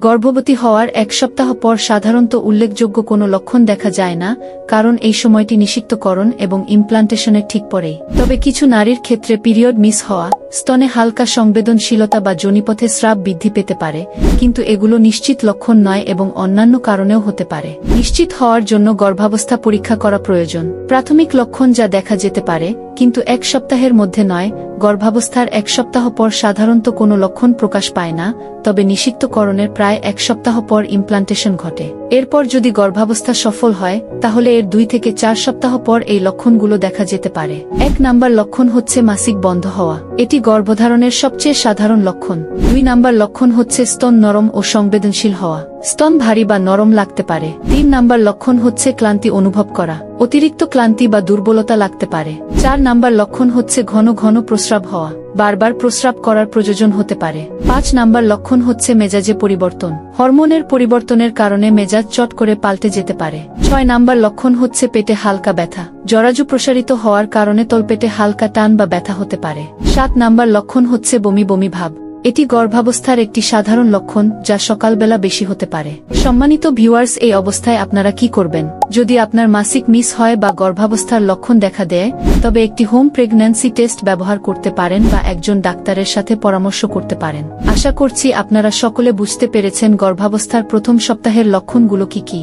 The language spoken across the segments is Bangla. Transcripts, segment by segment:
গর্ভবতী হওয়ার এক সপ্তাহ পর সাধারণত উল্লেখযোগ্য কোনো লক্ষণ দেখা যায় না, কারণ এই সময়টি নিষিক্তকরণ এবং ইমপ্লান্টেশনের ঠিক পরেই। তবে কিছু নারীর ক্ষেত্রে পিরিয়ড মিস হওয়া, স্তনে হালকা সংবেদনশীলতা বা জনিপথে স্রাব বৃদ্ধি পেতে পারে, কিন্তু এগুলো নিশ্চিত লক্ষণ নয় এবং অন্যান্য কারণেও হতে পারে। নিশ্চিত হওয়ার জন্য গর্ভাবস্থা পরীক্ষা করা প্রয়োজন। প্রাথমিক লক্ষণ যা দেখা যেতে পারে কিন্তু এক সপ্তাহের মধ্যে নয়, গর্ভাবস্থার এক সপ্তাহ পর সাধারণত কোনো লক্ষণ প্রকাশ পায় না, তবে নিষিক্তকরণের প্রায় এক সপ্তাহ পর ইমপ্লান্টেশন ঘটে। এরপর যদি গর্ভাবস্থা সফল হয়, তাহলে এর দুই থেকে চার সপ্তাহ পর এই লক্ষণগুলো দেখা যেতে পারে। এক নাম্বার লক্ষণ হচ্ছে মাসিক বন্ধ হওয়া। এটি গর্ভধারণের সবচেয়ে সাধারণ লক্ষণ। দুই নাম্বার লক্ষণ হচ্ছে স্তন নরম ও সংবেদনশীল হওয়া। স্তন ভারী বা নরম লাগতে পারে। তিন নাম্বার লক্ষণ হচ্ছে ক্লান্তি অনুভব করা। অতিরিক্ত ক্লান্তি বা দুর্বলতা লাগতে পারে। চার নাম্বার লক্ষণ হচ্ছে ঘন ঘন প্রস্রাব হওয়া। বারবার প্রস্রাব করার প্রয়োজন হতে পারে। পাঁচ নাম্বার লক্ষণ হচ্ছে মেজাজে পরিবর্তন। হরমোনের পরিবর্তনের কারণে মেজাজ চট করে পাল্টে যেতে পারে। ছয় নাম্বার লক্ষণ হচ্ছে পেটে হালকা ব্যথা। জরাজু প্রসারিত হওয়ার কারণে তলপেটে হালকা টান বা ব্যথা হতে পারে। সাত নাম্বার লক্ষণ হচ্ছে বমি বমি ভাব। এটি গর্ভাবস্থার একটি সাধারণ লক্ষণ যা সকালবেলা বেশি হতে পারে। সম্মানিত ভিউয়ার্স, এই অবস্থায় আপনারা কি করবেন? যদি আপনার মাসিক মিস হয় বা গর্ভাবস্থার লক্ষণ দেখা দেয়, তবে একটি হোম প্রেগন্যান্সি টেস্ট ব্যবহার করতে পারেন বা একজন ডাক্তারের সাথে পরামর্শ করতে পারেন। আশা করছি আপনারা সকলে বুঝতে পেরেছেন গর্ভাবস্থার প্রথম সপ্তাহের লক্ষণগুলো কি কি।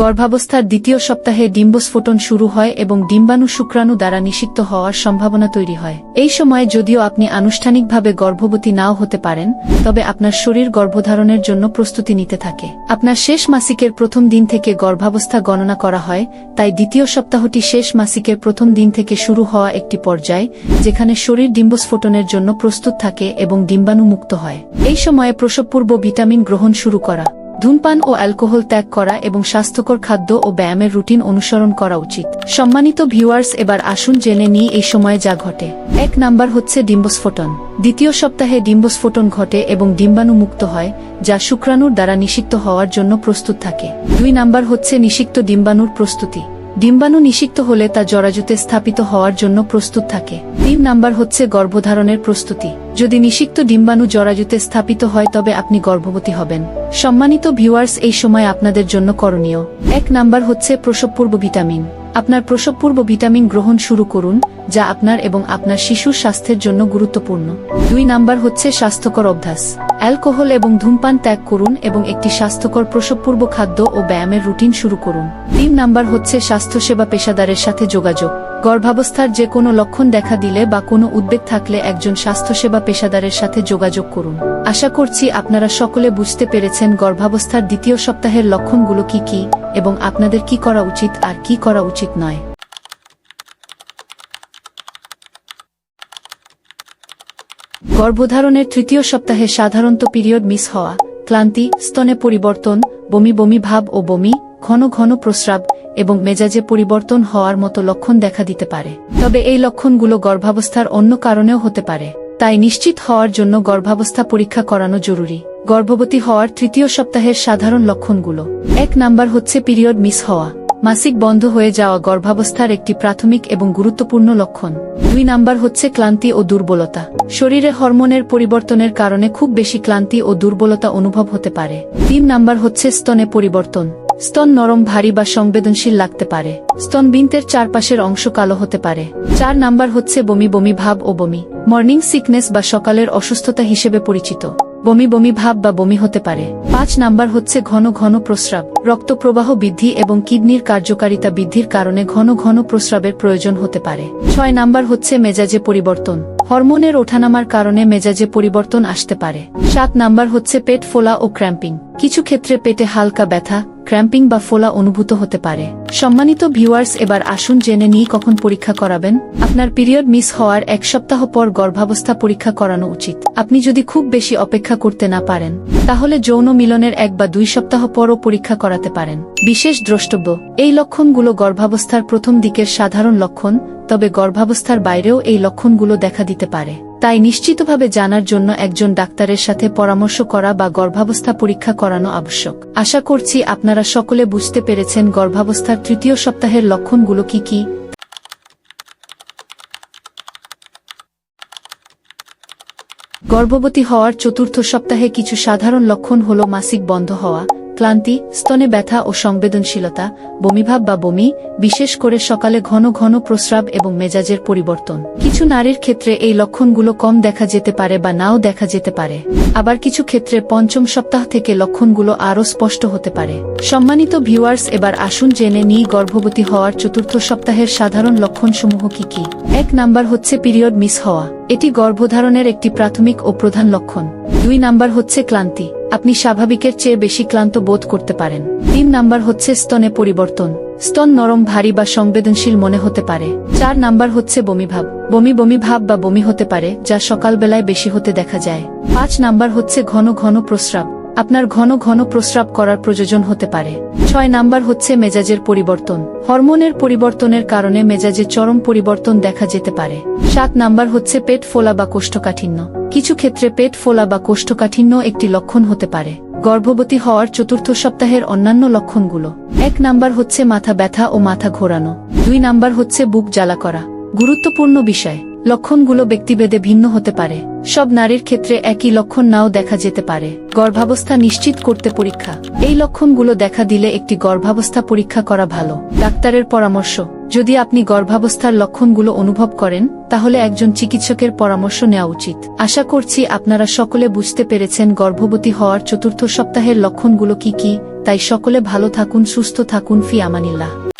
গর্ভাবস্থার দ্বিতীয় সপ্তাহে ডিম্বস্ফোটন শুরু হয় এবং ডিম্বাণু শুক্রাণু দ্বারা নিষিক্ত হওয়ার সম্ভাবনা তৈরি হয়। এই সময়ে যদিও আপনি আনুষ্ঠানিকভাবে গর্ভবতী নাও হতে পারেন, তবে আপনার শরীর গর্ভধারণের জন্য প্রস্তুতি নিতে থাকে। আপনার শেষ মাসিকের প্রথম দিন থেকে গর্ভাবস্থা গণনা করা হয়, তাই দ্বিতীয় সপ্তাহটি শেষ মাসিকের প্রথম দিন থেকে শুরু হওয়া একটি পর্যায়, যেখানে শরীর ডিম্বস্ফোটনের জন্য প্রস্তুত থাকে এবং ডিম্বাণু মুক্ত হয়। এই সময়ে প্রসবপূর্ব ভিটামিন গ্রহণ শুরু করা। ধূমপান ও অ্যালকোহল ত্যাগ করা এবং স্বাস্থ্যকর খাদ্য ও ব্যায়ামের রুটিন অনুসরণ করা উচিত। সম্মানিত ভিউয়ার্স, এবার আসুন জেনে নিয়ে এই সময়ে যা ঘটে। এক নাম্বার হচ্ছে ডিম্বস্ফোটন। দ্বিতীয় সপ্তাহে ডিম্বস্ফোটন ঘটে এবং ডিম্বাণু মুক্ত হয়, যা শুক্রাণুর দ্বারা নিষিক্ত হওয়ার জন্য প্রস্তুত থাকে। দুই নাম্বার হচ্ছে নিষিক্ত ডিম্বাণুর প্রস্তুতি। ডিম্বাণু নিষিক্ত হলে তা জরাজুতে স্থাপিত হওয়ার জন্য প্রস্তুত থাকে। তিন নাম্বার হচ্ছে গর্ভধারণের প্রস্তুতি। যদি নিষিক্ত ডিম্বাণু জরাজুতে স্থাপিত হয় তবে আপনি গর্ভবতী হবেন। সম্মানিত ভিউয়ার্স, এই সময় আপনাদের জন্য করণীয়। এক নাম্বার হচ্ছে প্রসবপূর্ব ভিটামিন। আপনার প্রসবপূর্ব ভিটামিন গ্রহণ শুরু করুন, যা আপনার এবং আপনার শিশুর স্বাস্থ্যের জন্য গুরুত্বপূর্ণ। দুই নাম্বার হচ্ছে স্বাস্থ্যকর অভ্যাস। অ্যালকোহল এবং ধূমপান ত্যাগ করুন এবং একটি স্বাস্থ্যকর প্রসবপূর্ব খাদ্য ও ব্যায়ামের রুটিন শুরু করুন। তিন নাম্বার হচ্ছে স্বাস্থ্যসেবা পেশাদারের সাথে যোগাযোগ। গর্ভাবস্থার যে কোনো লক্ষণ দেখা দিলে বা কোনো উদ্বেগ থাকলে একজন স্বাস্থ্যসেবা পেশাদারের সাথে যোগাযোগ করুন। আশা করছি আপনারা সকলে বুঝতে পেরেছেন গর্ভাবস্থার দ্বিতীয় সপ্তাহের লক্ষণগুলো কি কি এবং আপনাদের কি করা উচিত আর কি করা উচিত নয়। গর্ভধারণের তৃতীয় সপ্তাহে সাধারণত পিরিয়ড মিস হওয়া, ক্লান্তি, স্তনে পরিবর্তন, বমি বমি ভাব ও বমি, ঘন ঘন প্রস্রাব এবং মেজাজে পরিবর্তন হওয়ার মতো লক্ষণ দেখা দিতে পারে। তবে এই লক্ষণগুলো গর্ভাবস্থার অন্য কারণেও হতে পারে। তাই নিশ্চিত হওয়ার জন্য গর্ভাবস্থা পরীক্ষা করানো জরুরি। গর্ভবতী হওয়ার তৃতীয় সপ্তাহের সাধারণ লক্ষণগুলো। এক নাম্বার হচ্ছে পিরিয়ড মিস হওয়া। মাসিক বন্ধ হয়ে যাওয়া গর্ভাবস্থার একটি প্রাথমিক এবং গুরুত্বপূর্ণ লক্ষণ। দুই নাম্বার হচ্ছে ক্লান্তি ও দুর্বলতা। শরীরে হরমোনের পরিবর্তনের কারণে খুব বেশি ক্লান্তি ও দুর্বলতা অনুভব হতে পারে। তিন নাম্বার হচ্ছে স্তনে পরিবর্তন। স্তন নরম, ভারী বা সংবেদনশীল লাগতে পারে। স্তনবিন্তের চারপাশের অংশ কালো হতে পারে। চার নাম্বার হচ্ছে বমি বমি ভাব ও বমি। মর্নিং সিকনেস বা সকালের অসুস্থতা হিসেবে পরিচিত। বমি বমি ভাব বা বমি হতে পারে। পাঁচ নাম্বার হচ্ছে ঘন ঘন প্রস্রাব। রক্ত প্রবাহ বৃদ্ধি এবং কিডনির কার্যকারিতা বৃদ্ধির কারণে ঘন ঘন প্রস্রাবের প্রয়োজন হতে পারে। ছয় নাম্বার হচ্ছে মেজাজে পরিবর্তন। হরমোনের ওঠানামার কারণে মেজাজে পরিবর্তন আসতে পারে। সাত নাম্বার হচ্ছে পেট ফোলা ও ক্র্যাম্পিং। কিছু ক্ষেত্রে পেটে হালকা ব্যথা, ক্র্যাম্পিং বা ফোলা অনুভূত হতে পারে। সম্মানিত ভিউয়ার্স, এবার আসুন জেনে নিই কখন পরীক্ষা করাবেন। আপনার পিরিয়ড মিস হওয়ার এক সপ্তাহ পর গর্ভাবস্থা পরীক্ষা করানো উচিত। আপনি যদি খুব বেশি অপেক্ষা করতে না পারেন, তাহলে যৌন মিলনের এক বা দুই সপ্তাহ পরও পরীক্ষা করাতে পারেন। বিশেষ দ্রষ্টব্য, এই লক্ষণগুলো গর্ভাবস্থার প্রথম দিকের সাধারণ লক্ষণ, তবে গর্ভাবস্থার বাইরেও এই লক্ষণগুলো দেখা দিতে পারে। তাই নিশ্চিতভাবে জানার জন্য একজন ডাক্তারের সাথে পরামর্শ করা বা গর্ভাবস্থা পরীক্ষা করানো আবশ্যক। আশা করছি আপনারা সকলে বুঝতে পেরেছেন গর্ভাবস্থার তৃতীয় সপ্তাহের লক্ষণগুলো কি কি গর্ভবতী হওয়ার চতুর্থ সপ্তাহে কিছু সাধারণ লক্ষণ হল মাসিক বন্ধ হওয়া। ক্লান্তি, স্তনে ব্যথা ও সংবেদনশীলতা, বমিভাব বা বমি, বিশেষ করে সকালে ঘন ঘন প্রস্রাব এবং মেজাজের পরিবর্তন। কিছু নারীর ক্ষেত্রে এই লক্ষণগুলো কম দেখা যেতে পারে বা নাও দেখা যেতে পারে। আবার কিছু ক্ষেত্রে পঞ্চম সপ্তাহ থেকে লক্ষণগুলো আরও স্পষ্ট হতে পারে। সম্মানিত ভিউয়ার্স, এবার আসুন জেনে নিই গর্ভবতী হওয়ার চতুর্থ সপ্তাহের সাধারণ লক্ষণসমূহ কি কি। এক নাম্বার হচ্ছে পিরিয়ড মিস হওয়া। এটি গর্ভধারণের একটি প্রাথমিক ও প্রধান লক্ষণ। দুই নাম্বার হচ্ছে ক্লান্তি। আপনি স্বাভাবিকের চেয়ে বেশি ক্লান্ত বোধ করতে পারেন। তিন নাম্বার হচ্ছে স্তনে পরিবর্তন। স্তন নরম, ভারী বা সংবেদনশীল মনে হতে পারে। চার নাম্বার হচ্ছে বমিভাব। বমি বমি ভাব বা বমি হতে পারে, যা সকালবেলায় বেশি হতে দেখা যায়। পাঁচ নাম্বার হচ্ছে ঘন ঘন প্রস্রাব। আপনার ঘন ঘন প্রস্রাব করার প্রয়োজন হতে পারে। ছয় নাম্বার হচ্ছে মেজাজের পরিবর্তন। হরমোনের পরিবর্তনের কারণে মেজাজে চরম পরিবর্তন দেখা যেতে পারে। সাত নাম্বার হচ্ছে পেট ফোলা বা কোষ্ঠকাঠিন্য। কিছু ক্ষেত্রে পেট ফোলা বা কোষ্ঠকাঠিন্য একটি লক্ষণ হতে পারে। গর্ভবতী হওয়ার চতুর্থ সপ্তাহের অন্যান্য লক্ষণগুলো। এক নাম্বার হচ্ছে মাথা ব্যথা ও মাথা ঘোরানো। দুই নাম্বার হচ্ছে বুক জ্বালা করা। গুরুত্বপূর্ণ বিষয়। লক্ষণগুলো ব্যক্তিভেদে ভিন্ন হতে পারে। সব নারীর ক্ষেত্রে একই লক্ষণ নাও দেখা যেতে পারে। গর্ভাবস্থা নিশ্চিত করতে পরীক্ষা। এই লক্ষণগুলো দেখা দিলে একটি গর্ভাবস্থা পরীক্ষা করা ভালো। ডাক্তারের পরামর্শ, যদি আপনি গর্ভাবস্থার লক্ষণগুলো অনুভব করেন, তাহলে একজন চিকিৎসকের পরামর্শ নেওয়া উচিত। আশা করছি আপনারা সকলে বুঝতে পেরেছেন গর্ভবতী হওয়ার চতুর্থ সপ্তাহের লক্ষণগুলো কি কি। তাই সকলে ভালো থাকুন, সুস্থ থাকুন। ফি আমানিল্লাহ।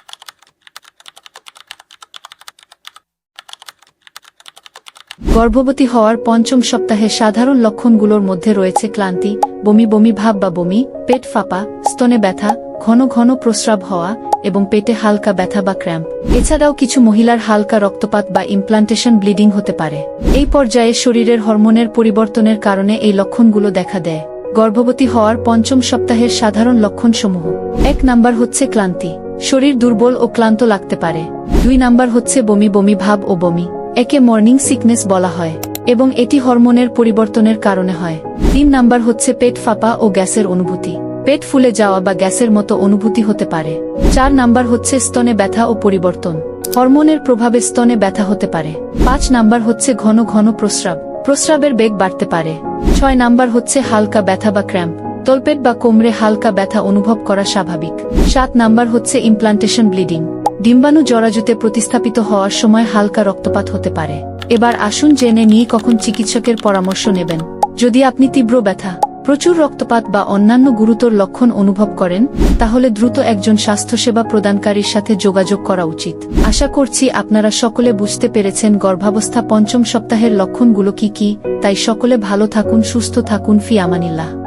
গর্ভবতী হওয়ার পঞ্চম সপ্তাহে সাধারণ লক্ষণগুলোর মধ্যে রয়েছে ক্লান্তি, বমি বমি ভাব বা বমি, পেট ফাঁপা, স্তনে ব্যথা, ঘন ঘন প্রস্রাব হওয়া এবং পেটে হালকা ব্যথা বা ক্র্যাম্প। এছাড়াও কিছু মহিলার হালকা রক্তপাত বা ইমপ্লান্টেশন ব্লিডিং হতে পারে। এই পর্যায়ে শরীরের হরমোনের পরিবর্তনের কারণে এই লক্ষণগুলো দেখা দেয়। গর্ভবতী হওয়ার পঞ্চম সপ্তাহের সাধারণ লক্ষণসমূহ। এক নাম্বার হচ্ছে ক্লান্তি। শরীর দুর্বল ও ক্লান্ত লাগতে পারে। দুই নাম্বার হচ্ছে বমি বমি ভাব ও বমি। একে মর্নিং সিকনেস বলা হয়, এবং এটি হরমোনের পরিবর্তনের কারণে হয়। তিন নাম্বার হচ্ছে পেট ফাঁপা ও গ্যাসের অনুভূতি। পেট ফুলে যাওয়া বা গ্যাসের মতো অনুভূতি হতে পারে। চার নাম্বার হচ্ছে স্তনে ব্যথা ও পরিবর্তন। হরমোনের প্রভাবে স্তনে ব্যথা হতে পারে। পাঁচ নাম্বার হচ্ছে ঘন ঘন প্রস্রাব। প্রস্রাবের বেগ বাড়তে পারে। ছয় নাম্বার হচ্ছে হালকা ব্যথা বা ক্র্যাম্প। তলপেট বা কোমরে হালকা ব্যথা অনুভব করা স্বাভাবিক। সাত নাম্বার হচ্ছে ইমপ্লান্টেশন ব্লিডিং ডিম্বাণু জরাজুতে প্রতিস্থাপিত হওয়ার সময় হালকা রক্তপাত হতে পারে। এবার আসুন জেনে নিয়ে কখন চিকিৎসকের পরামর্শ নেবেন। যদি আপনি তীব্র ব্যথা, প্রচুর রক্তপাত বা অন্যান্য গুরুতর লক্ষণ অনুভব করেন, তাহলে দ্রুত একজন স্বাস্থ্যসেবা প্রদানকারীর সাথে যোগাযোগ করা উচিত। আশা করছি আপনারা সকলে বুঝতে পেরেছেন গর্ভাবস্থা পঞ্চম সপ্তাহের লক্ষণগুলো কি কি। তাই সকলে ভালো থাকুন, সুস্থ থাকুন। ফি আমানিল্লাহ।